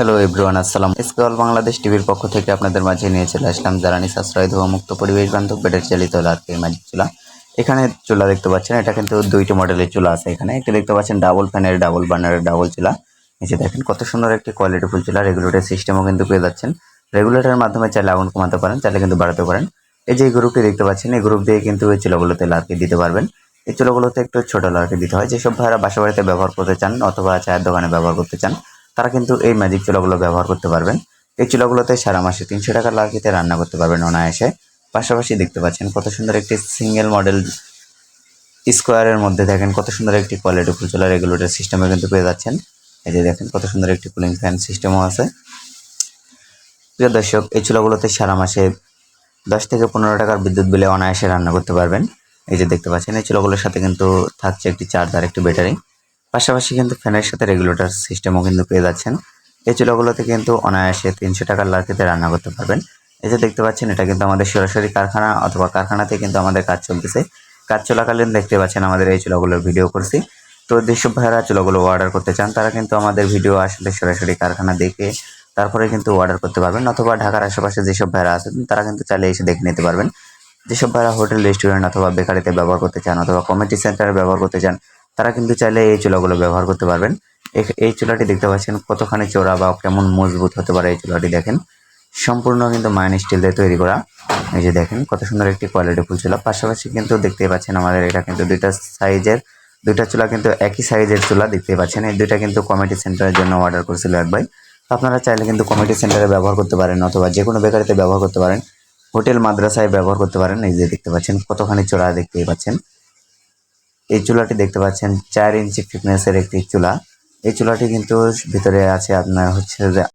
Hello everyone আসসালাম এসকেওয়াল বাংলাদেশ টিভির পক্ষ থেকে আপনাদের মাঝে নিয়ে চলে আসলাম জ্বালানি সাশ্রয় ধোয়া মুক্ত পরিবেশ বান্ধব বেডের চালিত লাটকে ম্যাজিক চুলা। এখানে চুলা দেখতে পাচ্ছেন, এটা কিন্তু দুইটি মডেলের চুলা আছে এখানে। একটি দেখতে পাচ্ছেন ডাবল ফ্যানের ডাবল বার্নারের ডাবল চুলা। নিচে দেখেন, কত সুন্দর একটি কোয়ালিটি ফুল চুলা রেগুলেটর সিস্টেমও কিন্তু পেয়ে যাচ্ছেন। রেগুলেটরের মাধ্যমে চাইলে আগুন কমাতে পারেন, চাইলে কিন্তু বাড়াতে পারেন। এই যে গ্রুপটি দেখতে পাচ্ছেন, এই গ্রুপ দিয়ে কিন্তু এই চুলাগুলোতে লাটকে দিতে পারবেন। এই চুলাগুলোতে একটু ছোট লাটকে দিতে হয়। যেসব ভাইরা বাসা বাড়িতে ব্যবহার করতে চান অথবা চায়ের দোকানে ব্যবহার করতে চান তারা কিন্তু এই ম্যাজিক চুলাগুলো ব্যবহার করতে পারবেন। এই চুলাগুলোতে সারা মাসে তিনশো টাকা লার্কিতে রান্না করতে পারবেন অনায়াসে। পাশাপাশি দেখতে পাচ্ছেন কত সুন্দর একটি সিঙ্গেল মডেল স্কোয়ারের মধ্যে দেখেন কত সুন্দর একটি কোয়ালিটি ফুল চুলা রেগুলেটর সিস্টেমে কিন্তু পেয়ে যাচ্ছেন। এই যে দেখেন কত সুন্দর একটি কুলিং ফ্যান সিস্টেমও আছে। প্রিয় দর্শক, এই চুলাগুলোতে সারা মাসে দশ থেকে পনেরো টাকার বিদ্যুৎ বিলে অনায়াসে রান্না করতে পারবেন। এই যে দেখতে পাচ্ছেন, এই চুলাগুলোর সাথে কিন্তু থাকছে একটি চার্জার একটি ব্যাটারি পাশাপাশি কিন্তু ফ্যানের সাথে রেগুলেটর সিস্টেমও কিন্তু পেয়ে যাচ্ছেন। এই চুলাগুলোতে কিন্তু অনায়াসে তিনশো টাকার লার্কিতে রান্না করতে পারবেন। এই যে দেখতে পাচ্ছেন, এটা কিন্তু আমাদের সরাসরি কারখানা অথবা কারখানাতে কিন্তু আমাদের কাজ চলতেছে। কাজ চলাকালীন দেখতে পাচ্ছেন, আমাদের এই চুলাগুলোর ভিডিও করছি। তো যেসব ভাইয়েরা চুলাগুলো অর্ডার করতে চান, তারা কিন্তু আমাদের ভিডিও আসলে সরাসরি কারখানা দেখে তারপরে কিন্তু অর্ডার করতে পারবেন। অথবা ঢাকার আশেপাশে যেসব ভাইয়েরা আছেন, তারা কিন্তু চাইলে এসে দেখে নিতে পারবেন। যেসব ভাইয়েরা হোটেল, রেস্টুরেন্ট অথবা বেকারিতে ব্যবহার করতে চান অথবা কমিটি সেন্টারে ব্যবহার করতে চান তারা কিন্তু চাইলে এই চুলাগুলো ব্যবহার করতে পারবেন। এই চুলাটি দেখতে পাচ্ছেন কতখানি চোরা বা কেমন মজবুত হতে পারে এই চুলাটি দেখেন। সম্পূর্ণ কিন্তু মাইন স্টিল দিয়ে তৈরি করা। এই যে দেখেন, কত সুন্দর একটি কোয়ালিটি ফুল চুলা। পাশাপাশি কিন্তু দেখতে পাচ্ছেন আমাদের এটা কিন্তু দুইটা সাইজের, দুইটা চুলা কিন্তু একই সাইজের চুলা দেখতে পাচ্ছেন। এই দুইটা কিন্তু কমিটি সেন্টারের জন্য অর্ডার করেছিল এক ভাই। আপনারা চাইলে কিন্তু কমিটি সেন্টারে ব্যবহার করতে পারেন অথবা যে কোনো বেকারিতে ব্যবহার করতে পারেন। হোটেল, মাদ্রাসায় ব্যবহার করতে পারেন। এই যে দেখতে পাচ্ছেন, কতখানি চোরা দেখতেই পাচ্ছেন। এই চুলাটি দেখতে পাচ্ছেন, চার ইঞ্চি ফিটনেসের একটি চুলা। এই চুলাটি কিন্তু ভিতরে আছে আপনার হচ্ছে যে